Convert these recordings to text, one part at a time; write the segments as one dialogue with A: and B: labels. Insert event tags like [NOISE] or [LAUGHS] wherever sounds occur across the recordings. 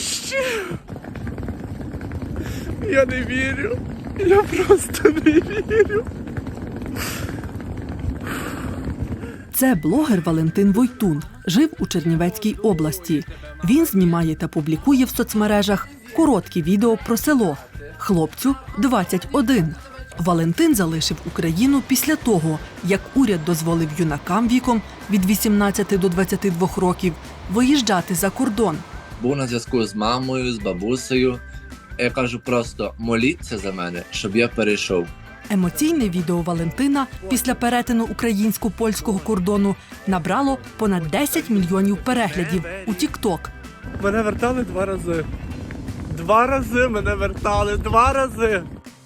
A: Нарешті. Я не вірю. Я просто не вірю.
B: Це блогер Валентин Войтун. Жив у Чернівецькій області. Він знімає та публікує в соцмережах короткі відео про село. Хлопцю 21. Валентин залишив Україну після того, як уряд дозволив юнакам віком від 18 до 22 років виїжджати за кордон.
C: Був на зв'язку з мамою, з бабусею. Я кажу просто моліться за мене, щоб я перейшов.
B: Емоційне відео Валентина після перетину українсько-польського кордону набрало понад 10 мільйонів переглядів у TikTok.
A: Мене вертали два рази. Два рази мене вертали, два рази.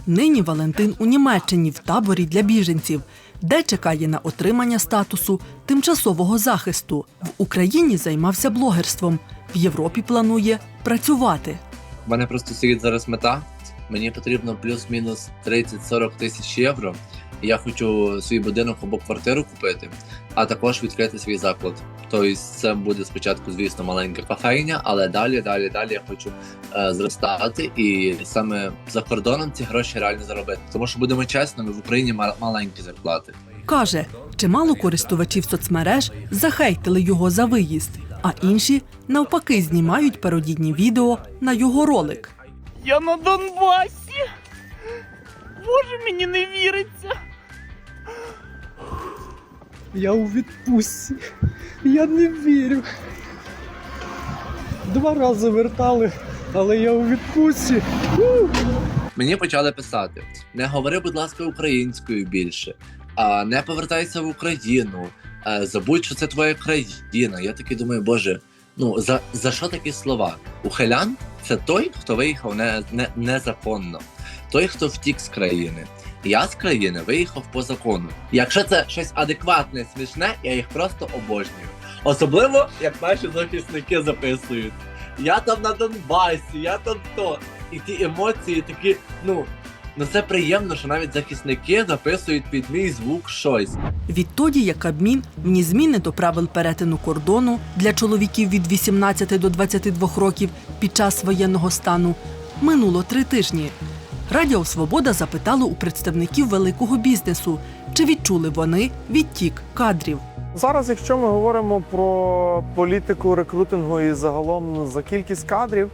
B: Нині Валентин у Німеччині в таборі для біженців, де чекає на отримання статусу тимчасового захисту. В Україні займався блогерством. В Європі планує працювати.
C: У мене просто стоїть зараз мета. Мені потрібно плюс-мінус 30-40 тисяч євро. Я хочу свій будинок або квартиру купити, а також відкрити свій заклад. Тобто це буде спочатку, звісно, маленька кафейня, але далі, далі, далі я хочу е, зростати і саме за кордоном ці гроші реально заробити. Тому що будемо чесними, в Україні ма- маленькі зарплати.
B: Каже, чимало користувачів соцмереж захейтили його за виїзд, а інші навпаки знімають пародійні відео на його ролик.
A: Я на Донбасі. Боже, мені не віриться.
D: Я у відпустці. Я не вірю. Два рази вертали, але я у відпустці.
C: Мені почали писати: не говори, будь ласка, українською більше, не повертайся в Україну. Забудь, що це твоя країна. Я такий думаю, боже, ну за, за що такі слова? Ухилян це той, хто виїхав не, не, незаконно, той, хто втік з країни. Я з країни виїхав по закону. Якщо це щось адекватне, смішне, я їх просто обожнюю. Особливо, як наші захисники записують. Я там на Донбасі, я там то. І ті емоції такі, ну, ну це приємно, що навіть захисники записують під мій звук щось.
B: Відтоді, як Кабмін вніс зміни до правил перетину кордону для чоловіків від 18 до 22 років під час воєнного стану, минуло три тижні. Радіо Свобода запитало у представників великого бізнесу, чи відчули вони відтік кадрів.
E: Зараз, якщо ми говоримо про політику рекрутингу і загалом за кількість кадрів,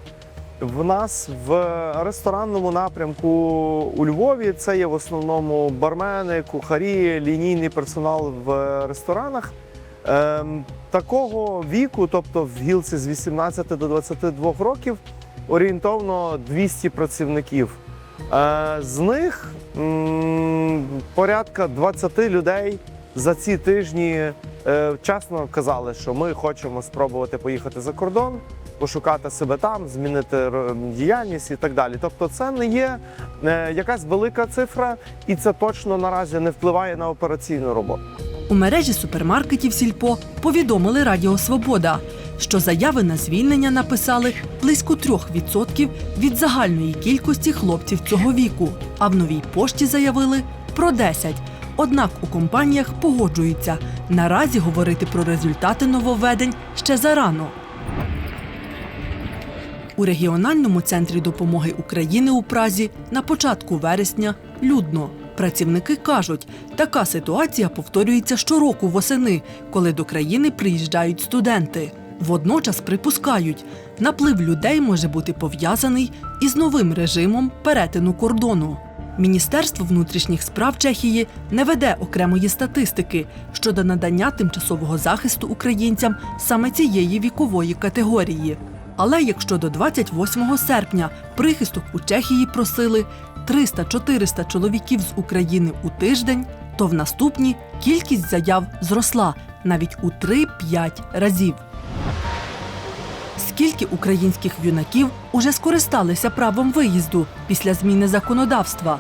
E: в нас в ресторанному напрямку у Львові це є в основному бармени, кухарі, лінійний персонал в ресторанах. Ем, такого віку, тобто в гілці з 18 до 22 років, орієнтовно 200 працівників. Е, з них порядка 20 людей за ці тижні чесно казали, що ми хочемо спробувати поїхати за кордон, пошукати себе там, змінити діяльність і так далі. Тобто, це не є е, якась велика цифра, і це точно наразі не впливає на операційну роботу.
B: У мережі супермаркетів Сільпо повідомили Радіо Свобода, що заяви на звільнення написали близько 3% від загальної кількості хлопців цього віку. А в новій пошті заявили про 10. Однак у компаніях погоджуються наразі говорити про результати нововведень ще зарано. У регіональному центрі допомоги України у Празі на початку вересня людно. Працівники кажуть, така ситуація повторюється щороку восени, коли до країни приїжджають студенти. Водночас припускають, наплив людей може бути пов'язаний із новим режимом перетину кордону. Міністерство внутрішніх справ Чехії не веде окремої статистики щодо надання тимчасового захисту українцям саме цієї вікової категорії. Але якщо до 28 серпня прихисток у Чехії просили 300-400 чоловіків з України у тиждень, то в наступні кількість заяв зросла навіть у 3-5 разів. Скільки українських юнаків уже скористалися правом виїзду після зміни законодавства?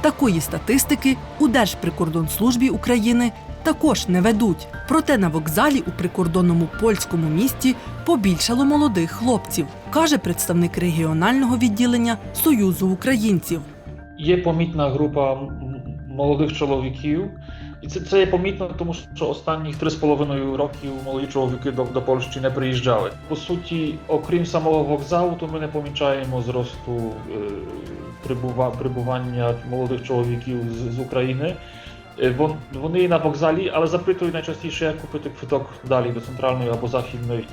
B: Такої статистики у Держприкордонслужбі України також не ведуть. Проте на вокзалі у прикордонному польському місті побільшало молодих хлопців, каже представник регіонального відділення Союзу українців.
F: Є помітна група молодих чоловіків, І це, це помітно, тому що останніх 3,5 років молоді чоловіки до, до Польщі не приїжджали. По суті, окрім самого вокзалу, то ми не помічаємо зросту е, прибува, прибування молодих чоловіків з, з України. Е, Вон, вони на вокзалі, але запитують найчастіше, як купити квиток далі до центральної або західної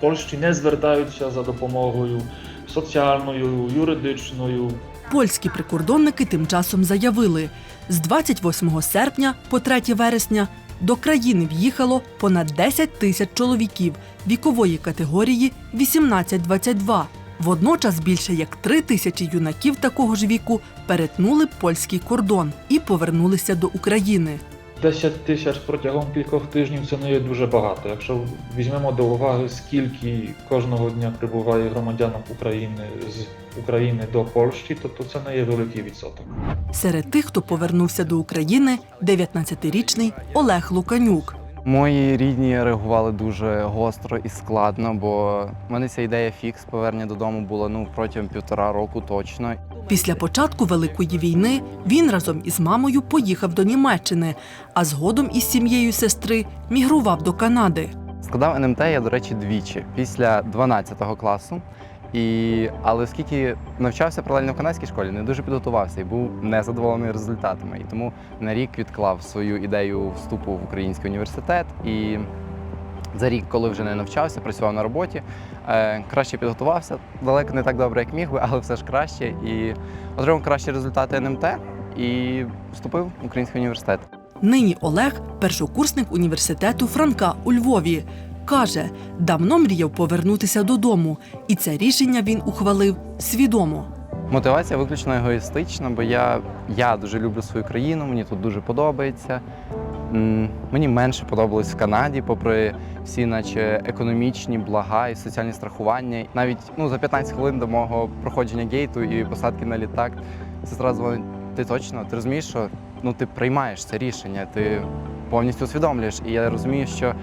F: Польщі, не звертаються за допомогою соціальною, юридичною,
B: Польські прикордонники тим часом заявили, з 28 серпня по 3 вересня до країни в'їхало понад 10 тисяч чоловіків вікової категорії 18-22. Водночас більше як 3 тисячі юнаків такого ж віку перетнули польський кордон і повернулися до України.
F: 10 тисяч протягом кількох тижнів це не є дуже багато. Якщо візьмемо до уваги, скільки кожного дня прибуває громадянок України з України до Польщі, то, то це не є великий відсоток.
B: Серед тих, хто повернувся до України, 19-річний Олег Луканюк.
G: Мої рідні реагували дуже гостро і складно, бо в мене ця ідея фікс повернення додому була ну протягом півтора року точно.
B: Після початку Великої війни він разом із мамою поїхав до Німеччини, а згодом із сім'єю сестри мігрував до Канади.
G: Складав НМТ я, до речі, двічі після 12 класу. І, але оскільки навчався паралельно в канадській школі, не дуже підготувався і був незадоволений результатами. І тому на рік відклав свою ідею вступу в український університет. І за рік, коли вже не навчався, працював на роботі, е, краще підготувався. Далеко не так добре, як міг би, [LAUGHS] але все ж краще. І отримав кращі результати НМТ і вступив в український університет.
B: Нині Олег першокурсник університету Франка у Львові. Каже, давно мріяв повернутися додому, і це рішення він ухвалив свідомо.
G: Мотивація виключно егоїстична, бо я, я дуже люблю свою країну, мені тут дуже подобається. Мені менше подобалось в Канаді, попри всі, наче економічні блага і соціальні страхування. Навіть ну, за 15 хвилин до мого проходження гейту і посадки на літак, сестра дзвонить, ти точно, ти розумієш, що ну, ти приймаєш це рішення, ти повністю усвідомлюєш. І я розумію, що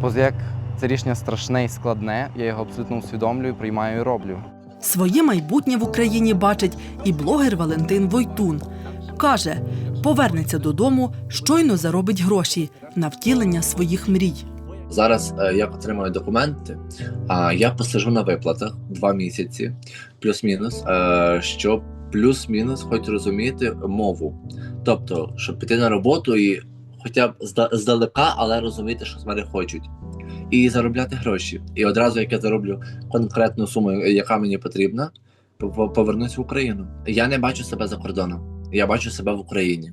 G: поза як це рішення страшне і складне, я його абсолютно усвідомлюю, приймаю і роблю.
B: Своє майбутнє в Україні бачить і блогер Валентин Войтун. Каже, повернеться додому, щойно заробить гроші на втілення своїх мрій.
C: Зараз е, як отримаю документи, а я посижу на виплатах два місяці, плюс-мінус, е, щоб плюс-мінус хоч розуміти мову. Тобто, щоб піти на роботу і хоча б зда- здалека, але розуміти, що з мене хочуть. І заробляти гроші. І одразу, як я зароблю конкретну суму, яка мені потрібна, пов- повернусь в Україну. Я не бачу себе за кордоном. Я бачу себе в Україні.